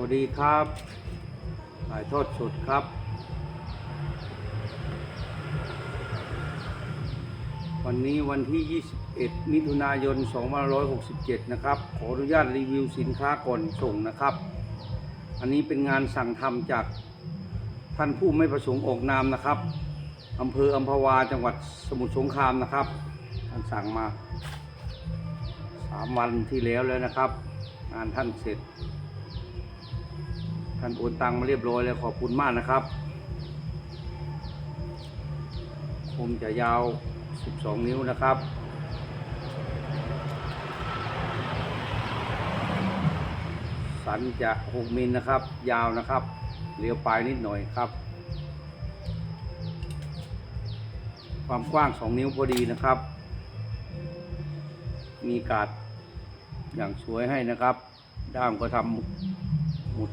วัสดีครับถ่ายทอดสดครับ วันนี้วันที่ 21 มิถุนายน 2567 นะครับ ขออนุญาตรีวิวสินค้าก่อนส่งนะครับ อันนี้เป็นงานสั่งทำจากท่านผู้ไม่ประสงค์ออกนามนะครับอำเภออัมพวาจังหวัดสมุทรสงครามนะครับท่านสั่งมาสามวันที่แล้วแล้วนะครับ งานท่านเสร็จ ท่านโอนตังมาเรียบร้อยแล้วขอบคุณมากนะครับ คมจะยาว 12 นิ้วนะครับ สันจะ 6 มิลนะครับ ยาวนะครับเลี้ยวปลายนิดหน่อยครับ ความกว้าง 2 นิ้วพอดีนะครับ มีกาดอย่างสวยให้นะครับ ด้ามก็ทำหมุด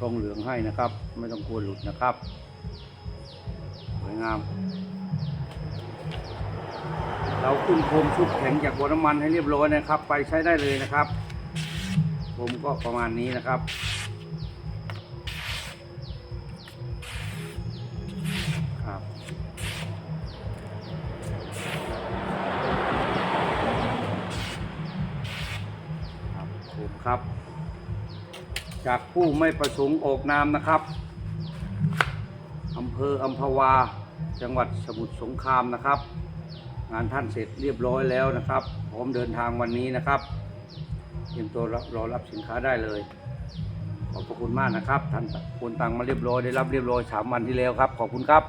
ทองเหลืองให้นะครับ ไม่ต้องกลัวหลุดนะครับ สวยงาม เราขึ้นโคมชุบแข็งจากบ่อน้ำมันให้เรียบร้อยนะครับ ไปใช้ได้เลยนะครับ ผมก็ประมาณนี้นะครับครับครับผมครับ จากผู้ไม่ประสงค์ออกนามนะครับอำเภออัมพวา จังหวัดสมุทรสงครามนะครับ งานท่านเสร็จเรียบร้อยแล้วนะครับพร้อมเดินทางวันนี้นะครับเตรียมตัวรอรับสินค้าได้เลย ขอบพระคุณมากนะครับท่านคนตังมาเรียบร้อยได้รับเรียบร้อยสามวันที่แล้วครับ ขอบคุณครับ